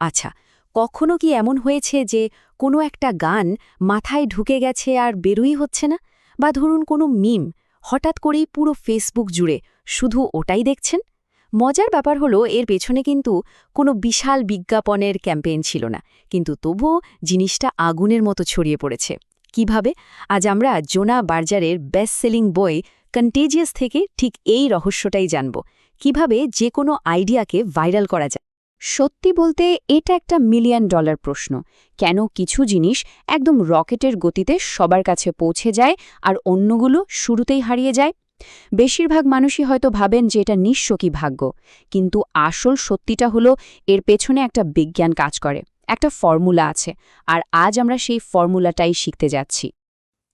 আচ্ছা কখনো কি এমন হয়েছে যে কোনো একটা গান মাথায় ঢুকে গেছে আর বেরুই হচ্ছে না? বা ধরুন কোনো মিম হঠাৎ করেই পুরো ফেসবুক জুড়ে শুধু ওটাই দেখছেন? মজার ব্যাপার হলো এর পেছনে কিন্তু কোনো বিশাল বিজ্ঞাপনের ক্যাম্পেইন ছিল না। কিন্তু তবুও জিনিসটা আগুনের মতো ছড়িয়ে পড়েছে। কীভাবে? আজ আমরা জোনা বার্জারের বেস্ট সেলিং বই কন্টেজিয়াস থেকে ঠিক এই রহস্যটাই জানব। কীভাবে যে কোনো আইডিয়াকে ভাইরাল করা যায়। সত্যি বলতে এটা একটা মিলিয়ন ডলার প্রশ্ন। কেন কিছু জিনিস একদম রকেটের গতিতে সবার কাছে পৌঁছে যায় আর অন্যগুলো শুরুতেই হারিয়ে যায়? বেশিরভাগ মানুষই হয়তো ভাবেন যে এটা নিঃস্ব কি ভাগ্য, কিন্তু আসল সত্যিটা হলো এর পেছনে একটা বিজ্ঞান কাজ করে, একটা ফর্মুলা আছে, আর আজ আমরা সেই ফর্মুলাটাই শিখতে যাচ্ছি।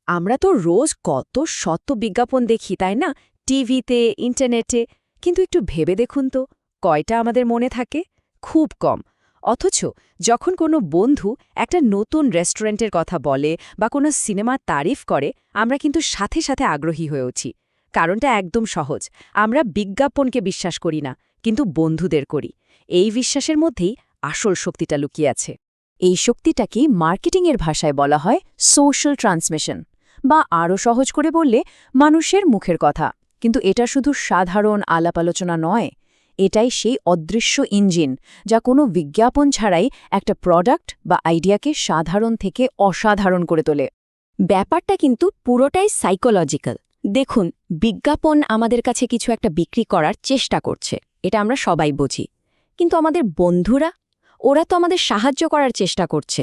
আমরা তো রোজ কত শত বিজ্ঞাপন দেখি, তাই না? টিভিতে, ইন্টারনেটে, কিন্তু একটু ভেবে দেখুন তো, কয়টা আমাদের মনে থাকে? খুব কম। অথচ যখন কোনো বন্ধু একটা নতুন রেস্টুরেন্টের কথা বলে বা কোনো সিনেমার তারিফ করে, আমরা কিন্তু সাথে সাথে আগ্রহী হয়ে উঠি। কারণটা একদম সহজ। আমরা বিজ্ঞাপনকে বিশ্বাস করি না, কিন্তু বন্ধুদের করি। এই বিশ্বাসের মধ্যেই আসল শক্তিটা লুকিয়ে আছে। এই শক্তিটাকে মার্কেটিংয়ের ভাষায় বলা হয় সোশ্যাল ট্রান্সমিশন বা আরও সহজ করে বললে, মানুষের মুখের কথা। কিন্তু এটা শুধু সাধারণ আলাপ আলোচনা নয় এটাই সেই অদৃশ্য ইঞ্জিন, যা কোনো বিজ্ঞাপন ছাড়াই একটা প্রোডাক্ট বা আইডিয়াকে সাধারণ থেকে অসাধারণ করে তোলে। ব্যাপারটা কিন্তু পুরোটাই সাইকোলজিক্যাল। দেখুন, বিজ্ঞাপন আমাদের কাছে কিছু একটা বিক্রি করার চেষ্টা করছে, এটা আমরা সবাই বুঝি। কিন্তু আমাদের বন্ধুরা, ওরা তো আমাদের সাহায্য করার চেষ্টা করছে।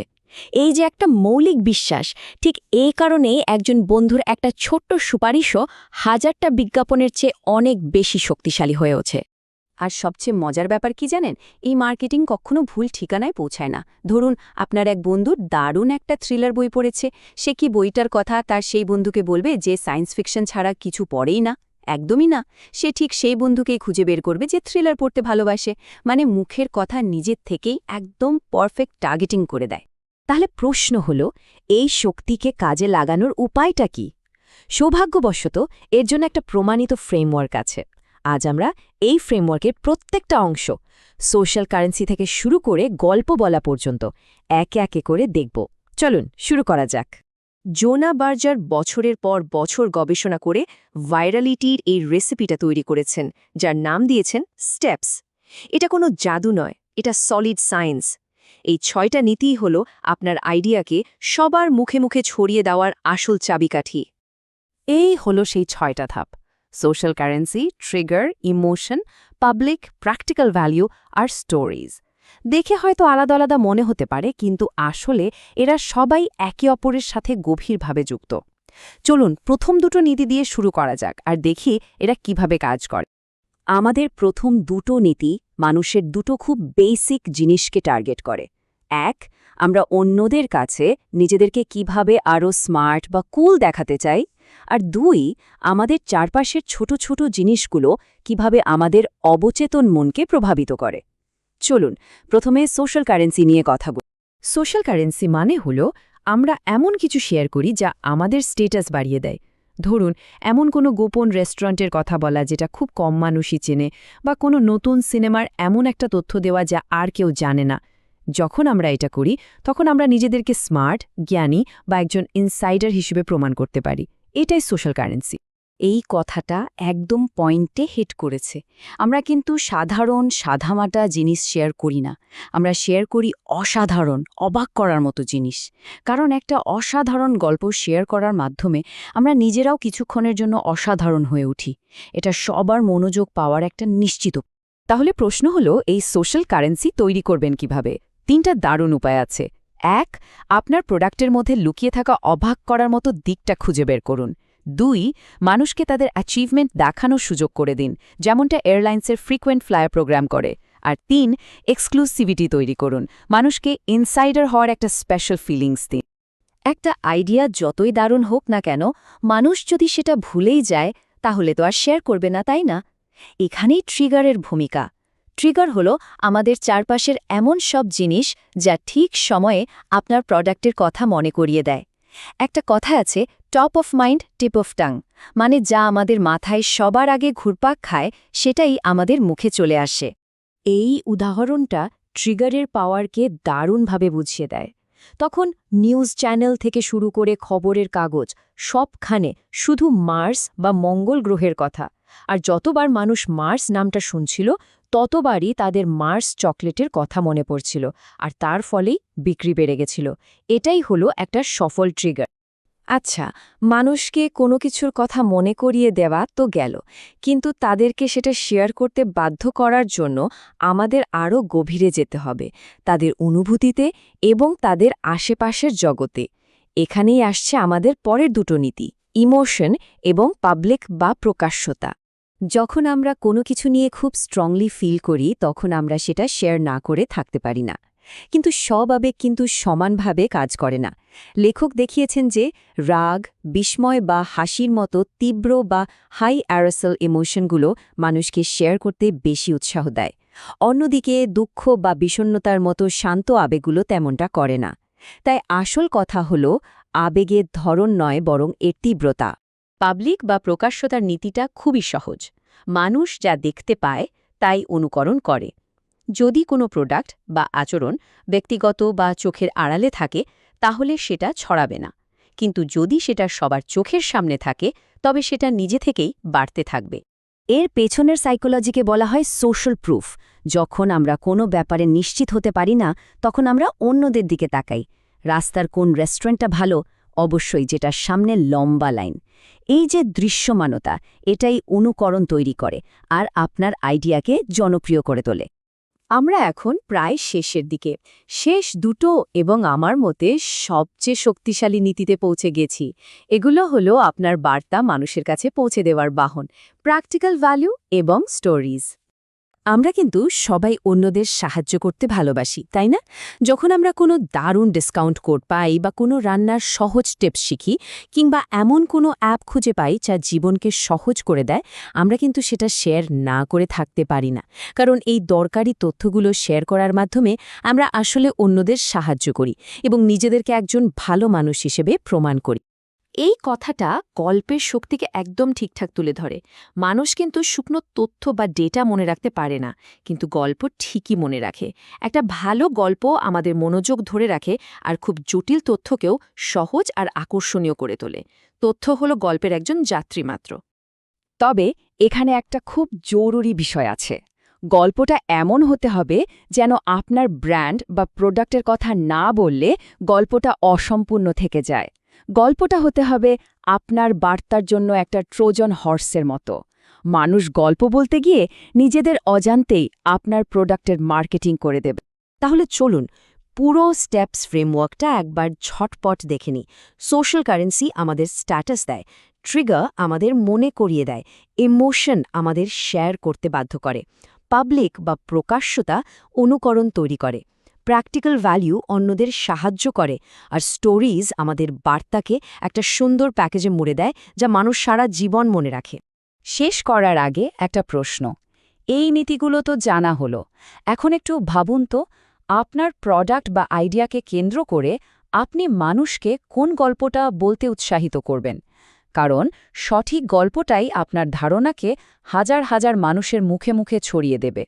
এই যে একটা মৌলিক বিশ্বাস, ঠিক এই কারণেই একজন বন্ধুর একটা ছোট্ট সুপারিশও হাজারটা বিজ্ঞাপনের চেয়ে অনেক বেশি শক্তিশালী হয়ে ওঠে। আর সবচেয়ে মজার ব্যাপার কি জানেন? এই মার্কেটিং কখনো ভুল ঠিকানায় পৌঁছায় না। ধরুন, আপনার এক বন্ধু দারুণ একটা থ্রিলার বই পড়েছে। সে কি বইটার কথা তার সেই বন্ধুকে বলবে যে, সায়েন্স ফিকশন ছাড়া কিছু পড়েই না? একদমই না। সে ঠিক সেই বন্ধুকেই খুঁজে বের করবে যে, থ্রিলার পড়তে ভালোবাসে। মানে মুখের কথা নিজের থেকেই একদম পারফেক্ট টার্গেটিং করে দেয়। তাহলে প্রশ্ন হল, এই শক্তিকে কাজে লাগানোর উপায়টা কি? সৌভাগ্যবশত এর জন্য একটা প্রমাণিত ফ্রেমওয়ার্ক আছে। আজ আমরা এই ফ্রেমওয়ার্কের প্রত্যেকটা অংশ সোশ্যাল কারেন্সি থেকে শুরু করে গল্প বলা পর্যন্ত একে একে করে দেখব। চলুন, শুরু করা যাক। জোনা বার্জার বছরের পর বছর গবেষণা করে ভাইরালিটির এই রেসিপিটা তৈরি করেছেন, যার নাম দিয়েছেন স্টেপস এটা কোনো জাদু নয়, এটা সলিড সায়েন্স এই ছয়টা নীতিই হল আপনার আইডিয়াকে সবার মুখে মুখে ছড়িয়ে দেওয়ার আসল চাবিকাঠি। এই হলো সেই ছয়টা ধাপ। Social currency trigger emotion public practical value আর স্টোরিজ দেখে হয়তো আলাদা আলাদা মনে হতে পারে, কিন্তু আসলে এরা সবাই একে অপরের সাথে গভীরভাবে যুক্ত। চলুন, প্রথম দুটো নীতি দিয়ে শুরু করা যাক আর দেখি এরা কীভাবে কাজ করে। আমাদের প্রথম দুটো নীতি মানুষের দুটো খুব বেসিক জিনিসকে টার্গেট করে। এক, আমরা অন্যদের কাছে নিজেদেরকে কীভাবে আরও স্মার্ট বা কুল দেখাতে চাই। আর দুই, আমাদের চারপাশের ছোট ছোট জিনিসগুলো কীভাবে আমাদের অবচেতন মনকে প্রভাবিত করে। চলুন, প্রথমে সোশ্যাল কারেন্সি নিয়ে কথা বলি। সোশ্যাল কারেন্সি মানে হল, আমরা এমন কিছু শেয়ার করি যা আমাদের স্টেটাস বাড়িয়ে দেয়। ধরুন, এমন কোনো গোপন রেস্টুরেন্টের কথা বলা যেটা খুব কম মানুষই চেনে বা কোনো নতুন সিনেমার এমন একটা তথ্য দেওয়া যা আর কেউ জানে না। যখন আমরা এটা করি, তখন আমরা নিজেদেরকে স্মার্ট জ্ঞানী বা একজন ইনসাইডার হিসেবে প্রমাণ করতে পারি। এটাই সোশ্যাল কারেন্সি এই কথাটা একদম পয়েন্টে হিট করেছে। আমরা কিন্তু সাধারণ, সাধামাটা জিনিস শেয়ার করি না। আমরা শেয়ার করি অসাধারণ, অবাক করার মতো জিনিস। কারণ একটা অসাধারণ গল্প শেয়ার করার মাধ্যমে আমরা নিজেরাও কিছুক্ষণের জন্য অসাধারণ হয়ে উঠি। এটা সবার মনোযোগ পাওয়ার একটা নিশ্চিত তাহলে প্রশ্ন হলো, এই সোশ্যাল কারেন্সি তৈরি করবেন কীভাবে? তিনটা দারুণ উপায় আছে। এক, আপনার প্রোডাক্টের মধ্যে লুকিয়ে থাকা অবাক করার মতো দিকটা খুঁজে বের করুন। দুই, মানুষকে তাদের অ্যাচিভমেন্ট দেখানোর সুযোগ করে দিন, যেমনটা এয়ারলাইন্সের ফ্রিকোয়েন্ট ফ্লায়ার প্রোগ্রাম করে। আর তিন এক্সক্লুসিভিটি তৈরি করুন, মানুষকে ইনসাইডার হওয়ার একটা স্পেশাল ফিলিংস দিন। একটা আইডিয়া যতই দারুণ হোক না কেন, মানুষ যদি সেটা ভুলেই যায়, তাহলে তো আর শেয়ার করবে না, তাই না? এখানেই ট্রিগারের ভূমিকা। ট্রিগার হল আমাদের চারপাশের এমন সব জিনিস যা ঠিক সময়ে আপনার প্রোডাক্টের কথা মনে করিয়ে দেয়। একটা কথা আছে top of mind tip of tongue মানে যা আমাদের মাথায় সবার আগে ঘুরপাক খায়, সেটাই আমাদের মুখে চলে আসে। এই উদাহরণটা ট্রিগারের পাওয়ারকে দারুণভাবে বুঝিয়ে দেয়। তখন নিউজ চ্যানেল থেকে শুরু করে খবরের কাগজ, সবখানে শুধু মার্স বা মঙ্গল গ্রহের কথা। আর যতবার মানুষ মার্স নামটা শুনছিল ততবারই তাদের মার্স চকলেটের কথা মনে পড়ছিল, আর তার ফলেই বিক্রি বেড়ে গেছিল। এটাই হলো একটা সফল ট্রিগার। আচ্ছা মানুষকে কোনো কিছুর কথা মনে করিয়ে দেওয়া তো গেল, কিন্তু তাদেরকে সেটা শেয়ার করতে বাধ্য করার জন্য আমাদের আরও গভীরে যেতে হবে, তাদের অনুভূতিতে এবং তাদের আশেপাশের জগতে। এখানেই আসছে আমাদের পরের দুটো নীতি, ইমোশন এবং পাবলিক বা প্রকাশ্যতা। যখন আমরা কোনো কিছু নিয়ে খুব স্ট্রংলি ফিল করি, তখন আমরা সেটা শেয়ার না করে থাকতে পারি না। কিন্তু সব আবেগ কিন্তু সমানভাবে কাজ করে না। লেখক দেখিয়েছেন যে, রাগ, বিস্ময় বা হাসির মতো তীব্র বা হাই অ্যারাসেল ইমোশনগুলো মানুষকে শেয়ার করতে বেশি উৎসাহ দেয়। অন্যদিকে দুঃখ বা বিষণ্নতার মতো শান্ত আবেগগুলো তেমনটা করে না। তাই আসল কথা হল, আবেগের ধরন নয়, বরং এর তীব্রতা। পাবলিক বা প্রকাশ্যতার নীতিটা খুবই সহজ। মানুষ যা দেখতে পায়, তাই অনুকরণ করে। যদি কোনো প্রোডাক্ট বা আচরণ ব্যক্তিগত বা চোখের আড়ালে থাকে, তাহলে সেটা ছড়াবে না। কিন্তু যদি সেটা সবার চোখের সামনে থাকে, তবে সেটা নিজে থেকেই বাড়তে থাকবে। এর পেছনের সাইকোলজিকে বলা হয় সোশ্যাল প্রুফ যখন আমরা কোনো ব্যাপারে নিশ্চিত হতে পারি না, তখন আমরা অন্যদের দিকে তাকাই। রাস্তার কোন রেস্টুরেন্টটা ভালো অবশ্যই যেটা সামনে লম্বা লাইন। এই যে দৃশ্যমানতা, এটাই অনুকরণ তৈরি করে আর আপনার আইডিয়াকে জনপ্রিয় করে তোলে। আমরা এখন প্রায় শেষের দিকে। শেষ দুটো এবং আমার মতে সবচেয়ে শক্তিশালী নীতিতে পৌঁছে গেছি। এগুলো হলো আপনার বার্তা মানুষের কাছে পৌঁছে দেওয়ার বাহন, প্র্যাকটিক্যাল ভ্যালু এবং স্টোরিজ। আমরা কিন্তু সবাই অন্যদের সাহায্য করতে ভালোবাসি, তাই না? যখন আমরা কোনো দারুণ ডিসকাউন্ট কোড পাই বা কোনো রান্নার সহজ টিপস শিখি কিংবা এমন কোনো অ্যাপ খুঁজে পাই যা জীবনকে সহজ করে দেয়, আমরা কিন্তু সেটা শেয়ার না করে থাকতে পারি না। কারণ এই দরকারি তথ্যগুলো শেয়ার করার মাধ্যমে আমরা আসলে অন্যদের সাহায্য করি এবং নিজেদেরকে একজন ভালো মানুষ হিসেবে প্রমাণ করি। এই কথাটা গল্পের শক্তিকে একদম ঠিকঠাক তুলে ধরে। মানুষ কিন্তু শুকনো তথ্য বা ডেটা মনে রাখতে পারে না, কিন্তু গল্প ঠিকই মনে রাখে। একটা ভালো গল্প আমাদের মনোযোগ ধরে রাখে আর খুব জটিল তথ্যকেও সহজ আর আকর্ষণীয় করে তোলে। তথ্য হলো গল্পের একজন যাত্রী মাত্র। তবে এখানে একটা খুব জরুরি বিষয় আছে। গল্পটা এমন হতে হবে যেন আপনার ব্র্যান্ড বা প্রোডাক্টের কথা না বললে গল্পটা অসম্পূর্ণ থেকে যায়। গল্পটা হতে হবে আপনার বার্তার জন্য একটা ট্রোজন হর্সের মতো। মানুষ গল্প বলতে গিয়ে নিজেদের অজান্তেই আপনার প্রোডাক্টের মার্কেটিং করে দেবে। তাহলে চলুন, পুরো স্টেপস ফ্রেমওয়ার্কটা একবার ঝটপট দেখে নিই। সোশ্যাল কারেন্সি আমাদের স্ট্যাটাস দেয়, ট্রিগার আমাদের মনে করিয়ে দেয়, ইমোশন আমাদের শেয়ার করতে বাধ্য করে, পাবলিক বা প্রকাশ্যতা অনুকরণ তৈরি করে। প্র্যাকটিক্যাল ভ্যালু অন্যদের সাহায্য করে আর স্টোরিজ আমাদের বার্তাকে একটা সুন্দর প্যাকেজে মুড়ে দেয় যা মানুষ সারা জীবন মনে রাখে। শেষ করার আগে একটা প্রশ্ন। এই নীতিগুলো তো জানা হলো। এখন একটু ভাবুন তো, আপনার প্রোডাক্ট বা আইডিয়াকে কেন্দ্র করে আপনি মানুষকে কোন গল্পটা বলতে উৎসাহিত করবেন? কারণ সঠিক গল্পটাই আপনার ধারণাকে হাজার হাজার মানুষের মুখে মুখে ছড়িয়ে দেবে।